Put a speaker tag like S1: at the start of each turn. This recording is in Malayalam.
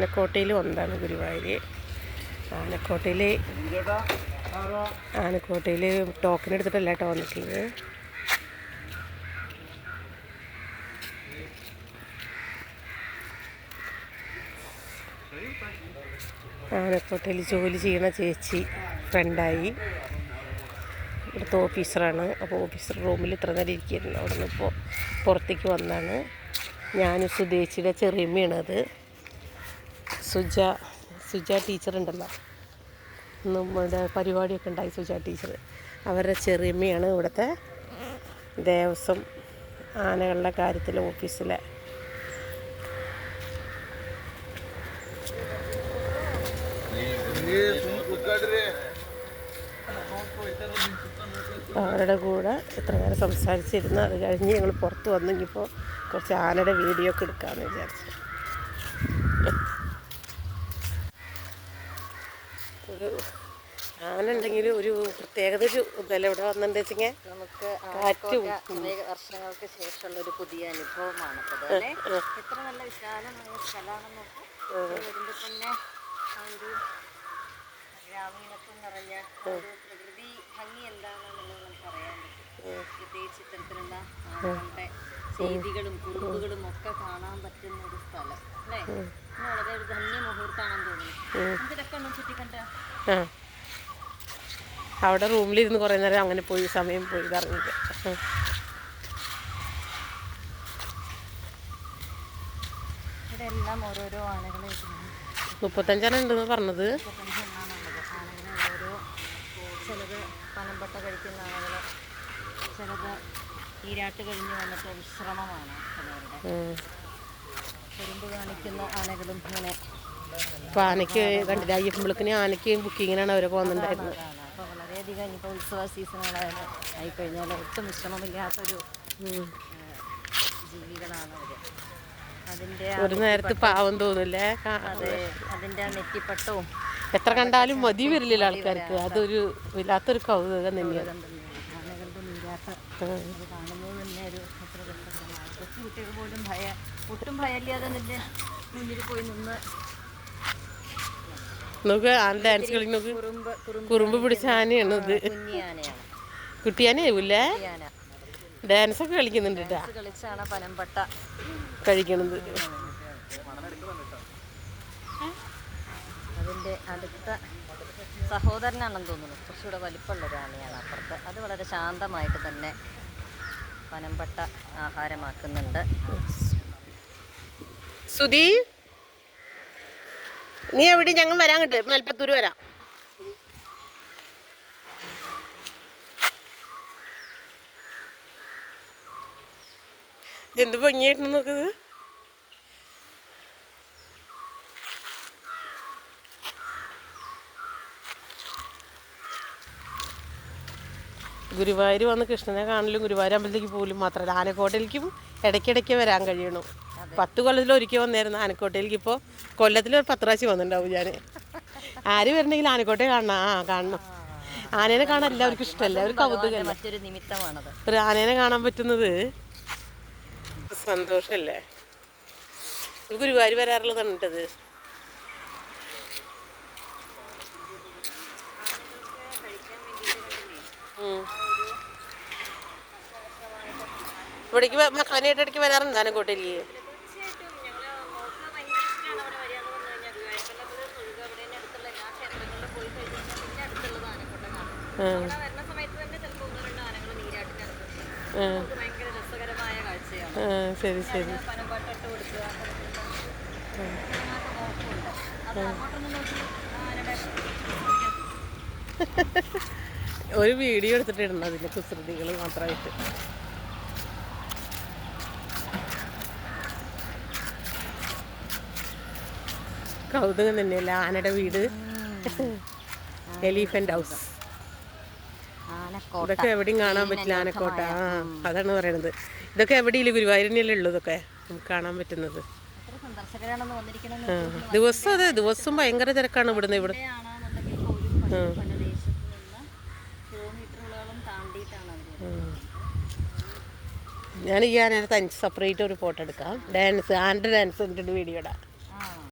S1: ആനക്കോട്ടയിൽ വന്നതാണ് ഗുരുവായൂർ ആനക്കോട്ടയിൽ ആനക്കോട്ടയിൽ ടോക്കൺ എടുത്തിട്ടല്ല കേട്ടോ വന്നിട്ടുള്ളത്. ആനക്കോട്ടയിൽ ജോലി ചെയ്യണ ചേച്ചി ഫ്രണ്ടായി. ഇവിടുത്തെ ഓഫീസറാണ്. അപ്പോൾ ഓഫീസർ റൂമിൽ ഇത്ര നേരം ഇരിക്കുന്നു അവിടെ നിന്ന് ഇപ്പോൾ പുറത്തേക്ക് വന്നാണ്. ഞാനും സുദേശിയുടെ ചെറിയമ്മയാണത്. സുജ സുജ ടീച്ചറുണ്ടല്ലോ നമ്മുടെ പരിപാടിയൊക്കെ ഉണ്ടായി സുജ ടീച്ചർ അവരുടെ ചെറിയമ്മയാണ് ഇവിടുത്തെ ദേവസ്വം ആനകളുടെ കാര്യത്തിൽ ഓഫീസിലെ. അവരുടെ കൂടെ എത്ര നേരം സംസാരിച്ചിരുന്നു. അത് കഴിഞ്ഞ് ഞങ്ങൾ പുറത്ത് വന്നെങ്കിപ്പോൾ കുറച്ച് ആനയുടെ വീഡിയോ ഒക്കെ എടുക്കാമെന്ന് വിചാരിച്ചു. ഒരു ആനുണ്ടെങ്കിൽ ഒരു പ്രത്യേകത ഒരു ഇതല്ല ഇവിടെ വന്നിട്ടുണ്ട് വെച്ചെങ്കിൽ
S2: നമുക്ക്
S1: കാറ്റ്
S2: കുറേ വർഷങ്ങൾക്ക് ശേഷമുള്ള ഒരു പുതിയ അനുഭവമാണ് എത്ര നല്ല വിശാലമായ സ്ഥലമാണെന്ന് വരുമ്പോൾ തന്നെ ആ ഒരു ഗ്രാമീണത്വം നിറഞ്ഞ ഒരു പ്രകൃതി ഭംഗി എന്താണെന്നുള്ളത് നമുക്ക് അറിയാൻ പറ്റും. പ്രത്യേകിച്ച് ഇത്തരത്തിലുള്ള ആളുകളുടെ ഒക്കെ കാണാൻ പറ്റുന്ന ഒരു സ്ഥലം അല്ലേ? ഇന്ന് വളരെ ഒരു ധന്യ മുഹൂർത്താണെന്ന് തോന്നുന്നു. എന്തിനൊക്കെ ഒന്ന് ചുറ്റിക്കണ്ട?
S1: ആ. അവിടെ റൂമിലിരുന്ന് കുറേ നേരം അങ്ങനെ പോയി സമയം പോയി ഇറങ്ങിയിട്ട് മുപ്പത്തഞ്ചാണ് ഉണ്ടെന്ന് പറഞ്ഞത്.
S2: ചിലത് പനമ്പട്ട കഴിക്കുന്ന ആളുകൾ ചിലത് ഈരാട്ട് കഴിഞ്ഞ് വന്നിട്ട് വിശ്രമമാണ് ചിലവരുടെ
S1: ഉം.
S2: കാണിക്കുന്ന ആനകളും ഇങ്ങനെ
S1: അപ്പോൾ ആനയ്ക്ക് കണ്ടില്ല അയ്യപ്പമ്പളക്കിന് ആനയ്ക്ക് ബുക്കിങ്ങിനാണ് അവരൊക്കെ പോകുന്നുണ്ടായിരുന്നത്.
S2: അപ്പോൾ വളരെയധികം ഇനിയിപ്പോൾ ഉത്സവ സീസണുകളായാലും ആയിക്കഴിഞ്ഞാൽ ഒട്ടും വിശ്രമമില്ലാത്തൊരു. ജീവികളാണ് അവർ അതിന്റെ
S1: ഒരു നേരത്ത് പാവം തോന്നില്ലേ കാ-
S2: അതെ അതിന്റെ ആ നെറ്റിപ്പട്ടവും
S1: എത്ര കണ്ടാലും മതി വരില്ല ആൾക്കാർക്ക്. അതൊരു വല്ലാത്തൊരു കൗതുകം തന്നെയാണ്.
S2: അത് കാണുന്നത് തന്നെ ഒരു എത്ര രസകരമാണ് പോലും ഭയ ഒട്ടും ഭയമില്ലാതെ നിന്റെ മുന്നിൽ പോയി നിന്ന്
S1: നോക്ക്.
S2: കുറുമ്പ് കുറുമ്പ്
S1: പിടിച്ച ആനയാണ് ഇത്
S2: കുട്ടിയാനേ
S1: കുട്ടിയാനാവൂലേ ഡാൻസ് ഒക്കെ കളിക്കുന്നുണ്ട്
S2: ഇത്
S1: കഴിക്കണത്.
S2: അതിന്റെ അടുത്ത സഹോദരനാണെന്ന് തോന്നുന്നു. കുറച്ചുകൂടെ വലിപ്പമുള്ള ഒരു ആനയാണ് അപ്പുറത്ത്. അത് വളരെ ശാന്തമായിട്ട് തന്നെ പനമ്പട്ട ആഹാരമാക്കുന്നുണ്ട്.
S1: സുധി? നീ എവിടെ ഞങ്ങൾ വരാൻ കിട്ടും മലപ്പത്തൂര് വരാം. എന്ത് ഭംഗിയായിട്ട് നോക്കുന്നത്? ഗുരുവായൂർ വന്ന് കൃഷ്ണനെ കാണലും ഗുരുവായൂർ അമ്പലത്തിലേക്ക് പോലും മാത്രമല്ല. ആനക്കോട്ടയിലേക്കും ഇടയ്ക്കിടയ്ക്ക് വരാൻ കഴിയണം. പത്ത് കൊല്ലത്തിൽ ഒരിക്കൽ വന്നായിരുന്നു ആനക്കോട്ടയിലേക്ക് ഇപ്പോൾ കൊല്ലത്തിൽ ഒരു പത്ത് പ്രാവശ്യം വന്നിട്ടുണ്ടാവും ഞാൻ ആര് വരണമെങ്കിൽ ആനക്കോട്ടെ കാണണം. ആ കാണണം. ആനേനെ കാണാൻ എല്ലാവർക്കും ഇഷ്ടമല്ല. ഒരു
S2: മറ്റൊരു നിമിത്തമാണത്.
S1: ഒരു ആനേനെ കാണാൻ പറ്റുന്നത് സന്തോഷമല്ലേ ഗുരുവായൂർ വരാറുള്ളത് കണ്ടിട്ടത് ഇവിടേക്ക് മക്കളനായിട്ട് ഇടയ്ക്ക് വരാറുണ്ട്? ആ, ശരി ശരി.
S2: അങ്ങോട്ടൊന്നും നോക്കി ആനയുടെ
S1: ഒരു വീഡിയോ എടുത്തിട്ടിടണം അതിന്റെ കുസൃതികൾ മാത്രമായിട്ട്. കൗതുകം തന്നെയല്ല ആനയുടെ വീട്? എലിഫന്റ് ഹൗസ് ഇതൊക്കെ എവിടെയും കാണാൻ പറ്റില്ല ആനക്കോട്ട. ആ അതാണ് പറയണത്. ഇതൊക്കെ എവിടെയില്ല ഗുരുവായൂരിനല്ലേ ഉള്ളൂ ഇതൊക്കെ നമുക്ക് കാണാൻ പറ്റുന്നത്. ദിവസം അതെ ദിവസം ഭയങ്കര തിരക്കാണ് ഇവിടുന്ന് ഇവിടെ.
S2: ആണെന്നുണ്ടെങ്കിൽ പോലും പല പല ദേശത്ത് നിന്ന് കിലോമീറ്ററുകളോളം താണ്ടിയിട്ടാണ് അവർ
S1: ഞാൻ ഈ ആനയുടെ തനിച്ച് സെപ്പറേറ്റ് ഒരു ഫോട്ടോ എടുക്കാം. ഡാൻസ് ആന്റെ ഡാൻസ് വീഡിയോ ഇടാം.